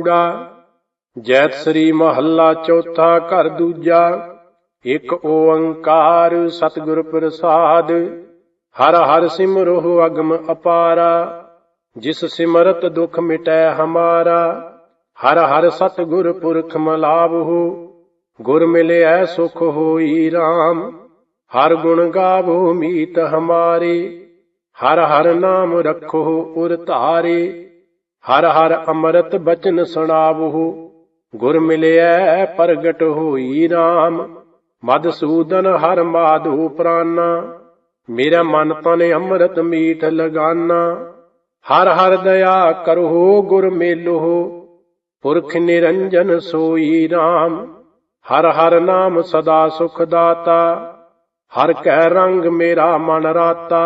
ਕੂੜਾ ਜੈਤ ਸ੍ਰੀ ਮਹੱਲਾ ਚੌਥਾ ਘਰ ਦੂਜਾ, ਇੱਕ ਓੰਕਾਰ ਸਤਿਗੁਰ ਪ੍ਰਸਾਦ, ਹਰ ਹਰ ਸਿਮਰੋ ਅਗਮ ਅਪਾਰਾ, ਜਿਸ ਸਿਮਰਤ ਦੁਖ ਮਿਟੈ ਹਮਾਰਾ, ਹਰ ਹਰ ਸਤਿਗੁਰ ਪੁਰਖ ਮਲਾਵਹੁ, ਗੁਰ ਮਿਲਿਐ ਸੁਖ ਹੋਈ RAM ਹਰ ਗੁਣ ਗਾਵੋ ਮੀਤ ਹਮਾਰੇ, ਹਰ ਹਰ ਨਾਮ ਰਖੋ ਉਰ ਧਾਰੇ। ਹਰ ਹਰ ਅੰਮ੍ਰਿਤ ਬਚਨ ਸੁਣਾਵਹੁ, ਗੁਰ ਮਿਲਿਐ ਪ੍ਰਗਟ ਹੋਈ RAM ਮਦਸੂਦਨ ਹਰ ਮਾਧੂ ਪ੍ਰਾਨਾ, ਮੇਰਾ ਮਨ ਤਨ ਅੰਮ੍ਰਿਤ ਮੀਠ ਲਗਾਨਾ। ਹਰ ਹਰ ਦਇਆ ਕਰੋ ਗੁਰ ਮੇਲੋ ਪੁਰਖ ਨਿਰੰਜਨ ਸੋਈ RAM ਹਰ ਹਰ ਨਾਮ ਸਦਾ ਸੁਖ ਦਾਤਾ, ਹਰ ਕੈ ਰੰਗ ਮੇਰਾ ਮਨ ਰਾਤਾ।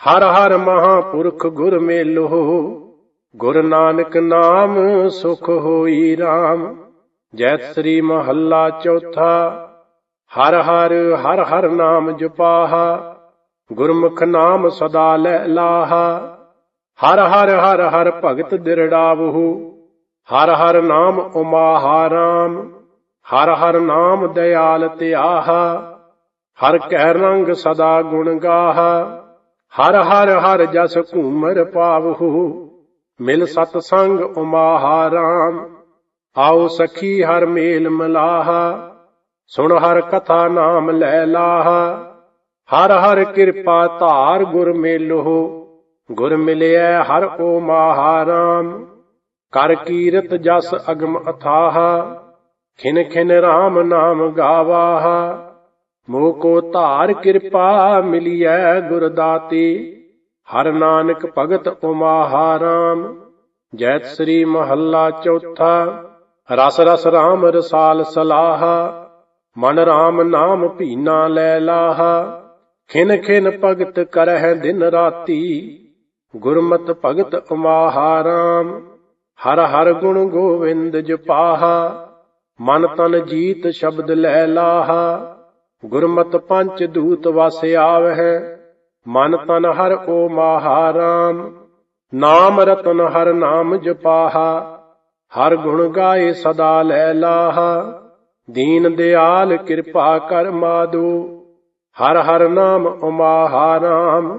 ਹਰ ਹਰ ਮਹਾਪੁਰਖ ਗੁਰ ਮੇਲੋ ਗੁਰ ਨਾਨਕ ਨਾਮ ਸੁਖ ਹੋਈ RAM ਜੈ ਸ੍ਰੀ ਮਹੱਲਾ ਚੌਥਾ। ਹਰ ਹਰ ਹਰ ਹਰ ਨਾਮ ਜਪਾਹਾ, ਗੁਰਮੁਖ ਨਾਮ ਸਦਾ ਲੈ ਲਾਹਾ। ਹਰ ਹਰ ਹਰ ਹਰ ਭਗਤ ਦਿਰੜਾਵਹੁ, ਹਰ ਹਰ ਨਾਮ ਉਮਾਹਾਰਾਮ ਹਰ ਹਰ ਨਾਮ ਦਇਆਲ ਧਿਆਹਾ ਹਰ ਕੈ ਰੰਗ ਸਦਾ ਗੁਣ ਗਾਹਾ, ਹਰ ਹਰ ਹਰ ਜਸ ਘੂਮਰ ਪਾਵਹੁ। ਮਿਲ ਸਤ ਸੰਗ ਉਮਾਹਾਰਾਮ। ਆਓ ਸਖੀ ਹਰ ਮੇਲ ਮਲਾਹਾ, ਸੁਣ ਹਰ ਕਥਾ ਨਾਮ ਲੈ ਲਾਹਾ। ਹਰ ਹਰ ਕਿਰਪਾ ਧਾਰ ਗੁਰ ਮੇਲੋ ਗੁਰ ਮਿਲਿਆ ਹਰ ਓ ਮਹਾਰਾਮ ਕਰ ਕੀਰਤ ਜਸ ਅਗਮ ਅਥਾਹ, ਖਿਨ ਖਿਨ RAM ਨਾਮ ਗਾਵਾਹਾ। ਮੋਹ ਕੋ ਧਾਰ ਕਿਰਪਾ ਮਿਲਿਐ ਗੁਰ ਦਾਤੀ ਹਰ ਨਾਨਕ ਭਗਤ ਉਮਾਹਾਰਾਮ ਜੈਤ ਸ੍ਰੀ ਮਹੱਲਾ ਚੌਥਾ, ਰਸ ਰਸ ਰਾਮ ਰਸਾਲ ਸਲਾਹਾ, ਮਨ ਰਾਮ ਨਾਮ ਭੀਨਾ ਲੈ ਲਾਹਾ, ਖਿਨ ਖਿਨ ਭਗਤ ਕਰਹਿ ਦਿਨ ਰਾਤੀ, ਗੁਰਮਤ ਭਗਤ ਉਮਾਹਾਰਾਮ ਹਰ ਹਰ ਗੁਣ ਗੋਵਿੰਦ ਜਪਾਹਾ, ਮਨ ਤਨ ਜੀਤ ਸ਼ਬਦ ਲੈ ਲਾਹਾ, ਗੁਰਮਤ ਪੰਚ ਦੂਤ ਵਸ ਆਵਹਿ ਮਨ ਤਨ ਹਰ ਓ ਮਹਾਰਾਮ, ਨਾਮ ਰਤਨ ਹਰ ਨਾਮ ਜਪਾਹਾ, ਹਰ ਗੁਣ ਗਾਏ ਸਦਾ ਲੈ ਲਾਹਾ, ਦੀਨ ਦਿਆਲ ਕਿਰਪਾ ਕਰ ਮਾਦੋ, ਹਰ ਹਰ ਨਾਮ ਉਮਾਹਾਰਾਮ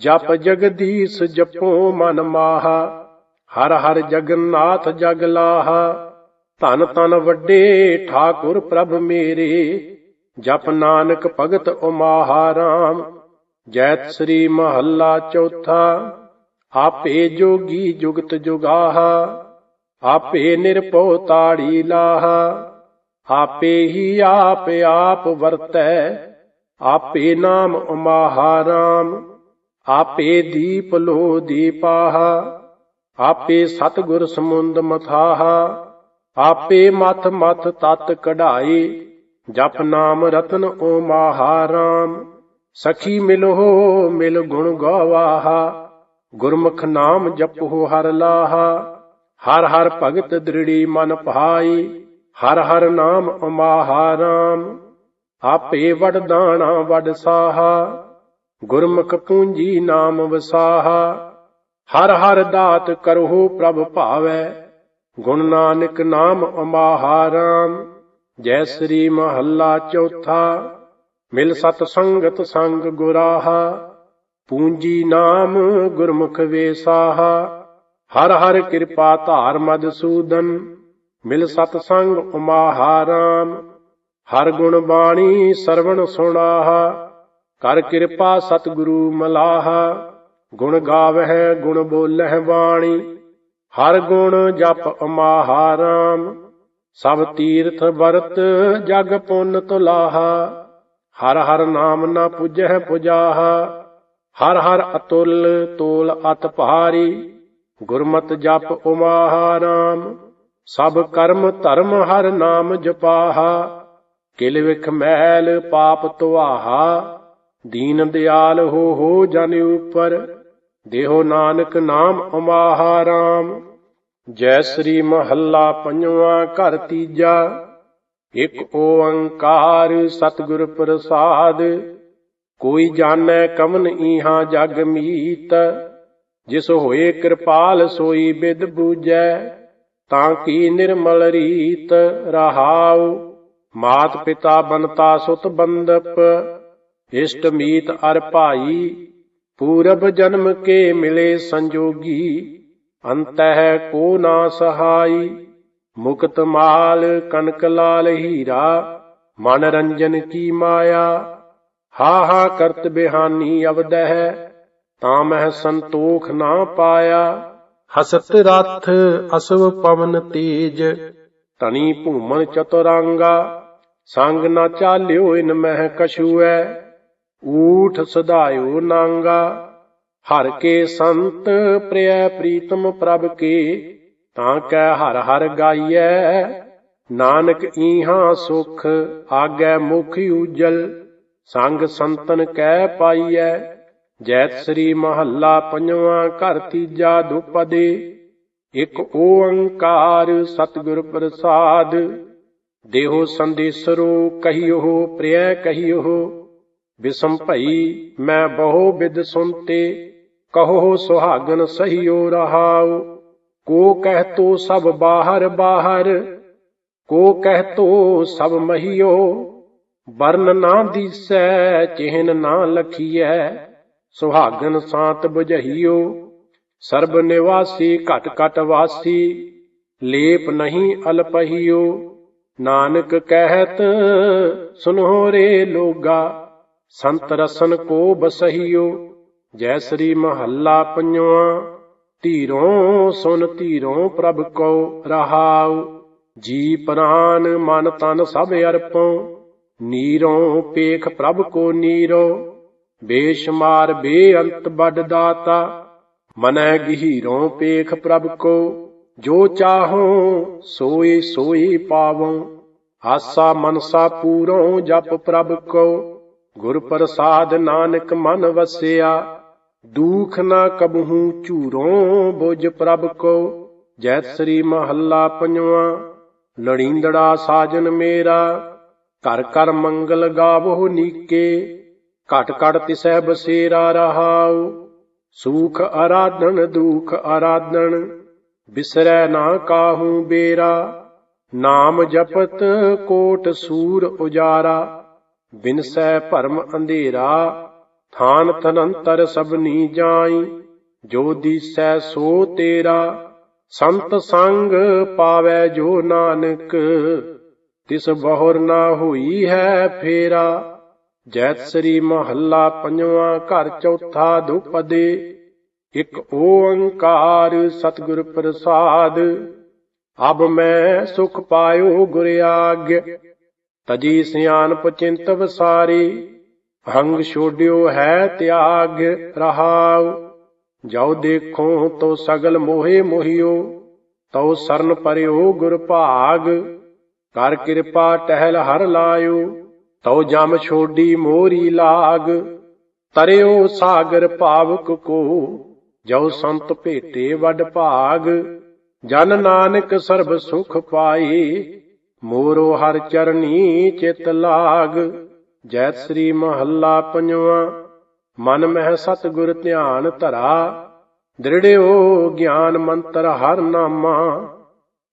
ਜਪ ਜਗਦੀਸ਼ ਜਪੋ ਮਨ ਮਾਹਾ, ਹਰ ਹਰ ਜਗਨਨਾਥ ਜਗ ਲਾਹਾ, ਧਨ ਤਨ ਵੱਡੇ ਠਾਕੁਰ ਪ੍ਰਭ ਮੇਰੇ, ਜਪ ਨਾਨਕ ਭਗਤ ਉਮਾਹਾਰਾਮ ਜੈਤ ਸ੍ਰੀ ਮਹੱਲਾ ਚੌਥਾ, ਆਪੇ ਜੋਗੀ ਜੁਗਤ ਜੁਗਾਹਾ, ਆਪੇ ਨਿਰਭਉ ਤਾੜੀ ਲਾਹਾ, ਆਪੇ ਹੀ ਆਪ ਆਪ ਵਰਤੈ, ਆਪੇ ਨਾਮ ਉਮਾਹਾਰਾਮ ਆਪੇ ਦੀਪ ਲੋ ਦੀਪਾਹਾ, ਆਪੇ ਸਤਗੁਰ ਸਮੁੰਦ ਮਥਾਹਾ, ਆਪੇ ਮਥ ਮਥ ਤਤ ਕਢਾਈ ਜਪ ਨਾਮ ਰਤਨ ਓ ਮਹਾਰਾਮ ਸਖੀ ਮਿਲੋ, ਮਿਲ ਗੁਣ ਗਵਾਹਾ, ਗੁਰਮੁਖ ਨਾਮ ਜਪੋ ਹਰ ਲਾਹਾ। ਹਰ ਹਰ ਭਗਤ ਦ੍ਰਿੜੀ ਮਨ ਭਾਈ, ਹਰ ਹਰ ਨਾਮ ਉਮਾਹਾਰਾਮ ਆਪੇ ਵਡ ਦਾਣਾ, ਵਡ ਸਾਹਾ, ਗੁਰਮੁਖ ਪੂੰਜੀ ਨਾਮ ਵਸਾਹਾ। ਹਰ ਹਰ ਦਾਤ ਕਰਹੁ ਪ੍ਰਭ ਭਾਵੈ, ਗੁਣ ਨਾਨਕ ਨਾਮ ਉਮਾਹਾਰਾਮ ਜੈ ਸ੍ਰੀ ਮਹੱਲਾ ਚੌਥਾ। ਮਿਲ ਸਤ ਸੰਗਤ ਸੰਗ ਗੁਰਾਹਾ, ਪੂੰਜੀ ਨਾਮ ਗੁਰਮੁਖ ਵੇਸਾਹਾ। ਹਰ ਹਰ ਕਿਰਪਾ ਧਾਰ ਮਦਸੂਦਨ ਮਿਲ ਸਤ ਸੰਗ ਉਮਾਹਾਰਾਮ ਹਰ ਗੁਣ ਬਾਣੀ ਸਰਵਣ ਸੁਣਾਹਾ, ਕਰ ਕਿਰਪਾ ਸਤਿਗੁਰੂ ਮਲਾਹਾ। ਗੁਣ ਗਾਵਹਿ, ਗੁਣ ਬੋਲਹਿ ਬਾਣੀ। ਹਰ ਗੁਣ ਜਪ ਅਮਾਹਾਰਾਮ ਸਭ ਤੀਰਥ ਵਰਤ ਜਗ ਪੁੰਨ ਤੁਲਾਹਾ। ਹਰ ਹਰ ਨਾਮ ਨਾ ਪੁਜਹਿ ਪੁਜਾਹਾ, ਹਰ ਹਰ ਅਤੁਲ ਤੋਲ ਅਤ ਭਾਰੀ, ਗੁਰਮਤ ਜਪ ਉਮਾਹਾਰਾਮ ਸਭ ਕਰਮ ਧਰਮ ਹਰ ਨਾਮ ਜਪਾਹਾ, ਕਿਲ ਵਿਖ ਮਹਿਲ ਪਾਪ ਤੁਆਹਾ ਦੀਨ ਦਿਆਲ ਹੋ ਹੋ ਜਨ ਉਪਰ, ਦੇਹੋ ਨਾਨਕ ਨਾਮ ਉਮਾਹਾਰਾਮ ਜੈ ਸ੍ਰੀ ਮਹੱਲਾ ਪੰਜਵਾਂ ਘਰ ਤੀਜਾ ਇਕ ਓੰਕਾਰ ਸਤਿਗੁਰ ਪ੍ਰਸਾਦ, ਕੋਈ ਜਾਣੈ ਕਵਨ ਈਹਾ ਜਗ ਮੀਤ, ਜਿਸ ਹੋਏ ਕਿਰਪਾਲ ਸੋਈ ਬਿਦ ਬੂਜੈ ਤਾਂ ਕੀ ਨਿਰਮਲ ਰੀਤ ਰਹਾਉ? ਮਾਤ ਪਿਤਾ ਬਨਤਾ ਸੁਤ ਬੰਦਪ, ਇਸ਼ਟ ਮੀਤ ਅਰ ਭਾਈ, ਪੂਰਬ ਜਨਮ ਕੇ ਮਿਲੇ ਸੰਜੋਗੀ, ਅੰਤਹਿ ਕੋ ਨਾ ਸਹਾਈ। ਮੁਕਤ ਮਾਲ ਕਨਕ ਲਾਲ ਹੀਰਾ ਮਨ ਰੰਜਨ ਕੀ ਮਾਇਆ। ਹਾ ਹਾ ਕਰਤ ਬਿਹਾਨੀ ਅਵਦਹਿ ਤਾਂ ਮਹਿ ਸੰਤੋਖ ਨਾ ਪਾਇਆ। ਹਸਤ ਰਥ ਅਸਵ ਪਵਨ ਤੇਜ ਤਣੀ ਭੂਮਨ ਚਤੁਰਾਂਗਾ ਸੰਗ ਨਾ ਚਾਲਿਓ ਇਨ ਮਹਿ ਕਛੂਐ। ਊਠ ਸਦਾਇਓ ਨਾਂਗਾ ਹਰ ਕੇ ਸੰਤ ਪ੍ਰਿਯ ਪ੍ਰੀਤਮ ਪ੍ਰਭ ਕੇ। ਤਾਂ ਕੈ ਹਰ ਹਰ ਗਾਈਐ। ਨਾਨਕ ਈਹਾਂ ਸੁਖ, ਆਗੈ ਮੁਖ ਉਜਲ। ਸੰਗ ਸੰਤਨ ਕਹਿ ਪਾਈਐ। ਜੈਤ ਸ੍ਰੀ ਮਹੱਲਾ ਪੰਜਵਾਂ ਘਰ ਤੀਜਾ ਦੁਪਦੇ। ਇਕ ਓੰਕਾਰ ਸਤਿਗੁਰ ਪ੍ਰਸਾਦ। ਦੇਹੋ ਸੰਦੇਸਰੋ ਕਹੀਓ, ਪ੍ਰਿਯ ਕਹੀਓ। ਬਿਸਮ ਭਈ, ਮੈਂ ਬਹੁ ਬਿਦ ਸੁਨਤੇ। ਕਹੋ ਸੁਹਾਗਨ ਸਹੀਓ ਰਹਾਉ ਕੋ ਕਹਿਤੋ ਸਭ ਬਾਹਰ ਬਾਹਰ, ਕੋ ਕਹਿਤੋ ਸਭ ਮਹੀਓ, ਵਰਨ ਨਾ ਦੀਸੈ, ਚਿਹਨ ਨਾ ਲਖੀਐ, ਸੁਹਾਗਨ ਸਾਤ ਬੁਝਹੀਓ ਸਰਬ ਨਿਵਾਸੀ ਘਟ ਘਟ ਵਾਸੀ, ਲੇਪ ਨਹੀਂ ਅਲਪਹੀਓ, ਨਾਨਕ ਕਹਿਤ, ਸੁਨੋ ਰੇ ਲੋਗਾ, ਸੰਤ ਰਸਨ ਕੋ ਬਸਹੀਓ, ਜੈ ਸ੍ਰੀ ਮਹੱਲਾ ਪੰਜਵਾਂ। ਧੀਰੋਂ ਸੁਨ ਧੀਰੋਂ ਪ੍ਰਭ ਕੋ ਰਹਾਉ, ਜੀ ਪ੍ਰਾਨ ਮਨ ਤਨ ਸਭ ਅਰਪੋ ਨੀਰੋਂ ਪੇਖ ਪ੍ਰਭ ਕੋ ਨੀਰੋ ਬੇਸ਼ਮਾਰ ਬੇਅੰਤ ਬੜ ਦਾਤਾ, ਮਨੈ ਗਹੀਰੋਂ ਪੇਖ ਪ੍ਰਭ ਕੋ, ਜੋ ਚਾਹੋ ਸੋਈ ਸੋਈ ਪਾਵੋ, ਆਸਾ ਮਨਸਾ ਪੂਰੋਂ ਜਪ ਪ੍ਰਭ ਕੋ ਗੁਰ ਪ੍ਰਸਾਦ ਨਾਨਕ ਮਨ ਵਸਿਆ ਦੂਖ ਨਾ ਕਬਹੂ ਝੂਰੋਂ, ਬੁਝ ਪ੍ਰਭ ਕੋ। ਜੈ ਸ੍ਰੀ ਮਹੱਲਾ ਪੰਜਵਾਂ, ਲੜੀਂਦੜਾ ਸਾਜਨ ਮੇਰਾ। ਘਰ ਘਰ ਮੰਗਲ ਗਾਵੋ ਨੀਕੇ, ਘਟ ਘਟ ਤਿਸੈ ਬਸੇਰਾ ਰਹਾਉ। ਸੂਖ ਆਰਾਧਨ ਦੁਖ ਆਰਾਧਨ ਬਿਸਰੈ ਨਾ ਕਾਹੂ ਬੇਰਾ। ਨਾਮ ਜਪਤ, ਕੋਟ ਸੂਰ ਉਜਾਰਾ, ਬਿਨਸੈ ਭਰਮ ਅੰਧੇਰਾ। ਥਾਨ ਤਨੰਤਰ ਸਭਨੀ ਜਾਈ, ਜੋ ਦੀਸੈ ਸੋ ਤੇਰਾ, ਸੰਤ ਸੰਗ ਪਾਵੈ ਜੋ ਨਾਨਕ। ਤਿਸ ਬਹੁਰ ਨਾ ਹੋਈ ਹੈ ਫੇਰਾ, ਜੈਤ ਸ੍ਰੀ ਮਹੱਲਾ ਪੰਜਵਾਂ ਘਰ ਚੌਥਾ ਦੁਪਦੇ ਇਕ ਓੰਕਾਰ ਸਤਿਗੁਰ ਪ੍ਰਸਾਦ, ਅਬ ਮੈਂ ਸੁਖ ਪਾਇਓ ਗੁਰ ਆਗਿ ਤਜੀ ਸਿਆਨ ਪਚਿੰਤ ਵਸਾਰੀ ਹੰਗ ਛੋਡਿਓ ਹੈ ਤਿਆਗ ਰਹਾਉ। ਜਾਉ ਦੇਖੋ ਤੋ ਸਗਲ ਮੋਹਿ ਮੋਹਿਓ, ਤਉ ਸਰਨ ਪਰਿਓ ਗੁਰ ਭਾਗ। ਕਰ ਕਿਰਪਾ ਟਹਿਲ ਹਰ ਲਾਇਓ, ਤਉ ਜਮ ਛੋਡੀ ਮੋਰੀ ਲਾਗ। ਤਰਿਓ ਸਾਗਰ ਭਾਵਕ ਕੋ, ਜਉ ਸੰਤ ਭੇਟੇ ਵੱਡ ਭਾਗ। ਜਨ ਨਾਨਕ ਸਰਬ ਸੁਖ ਪਾਈ, ਮੋਰੋ ਹਰ ਚਰਨੀ ਚਿਤ ਲਾਗ। ਜੈ ਸ੍ਰੀ ਮਹੱਲਾ ਪੰਜਵਾਂ। ਮਨ ਮਹਿ ਸਤਿਗੁਰ ਧਿਆਨ ਧਰਾ, ਦ੍ਰਿੜਿਓ ਗਿਆਨ ਮੰਤਰ ਹਰ ਨਾਮਾ।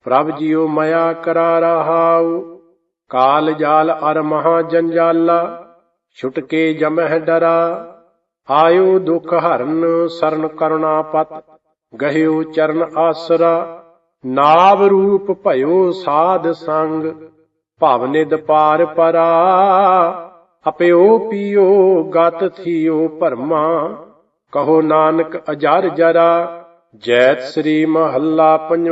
ਪ੍ਰਭ ਜੀਉ ਮਇਆ ਕਰਾ ਰਹਾਉ, ਕਾਲ ਜਾਲ ਅਰ ਮਹਾ ਜੰਜਾਲਾ ਛੁਟਕੇ ਜਮਹਿ ਡਰਾ। ਆਇਓ ਦੁਖ ਹਰਨ ਸਰਨ ਕਰੁਣਾ ਪਤ, ਗਹਿਓ ਚਰਨ ਆਸਰਾ। ਨਾਵ ਰੂਪ ਭਇਓ ਸਾਧ ਸੰਗ ਭਵਨਿਦ ਪਾਰ ਪਰਾ। ਅਪਿਓ ਪੀਓ ਗਤ ਥੀਓ ਭਰਮਾ ਕਹੋ ਨਾਨਕ ਅਜਰ ਜਰਾ ਜੈਤ ਸ੍ਰੀ ਮਹੱਲਾ ਪੰਜ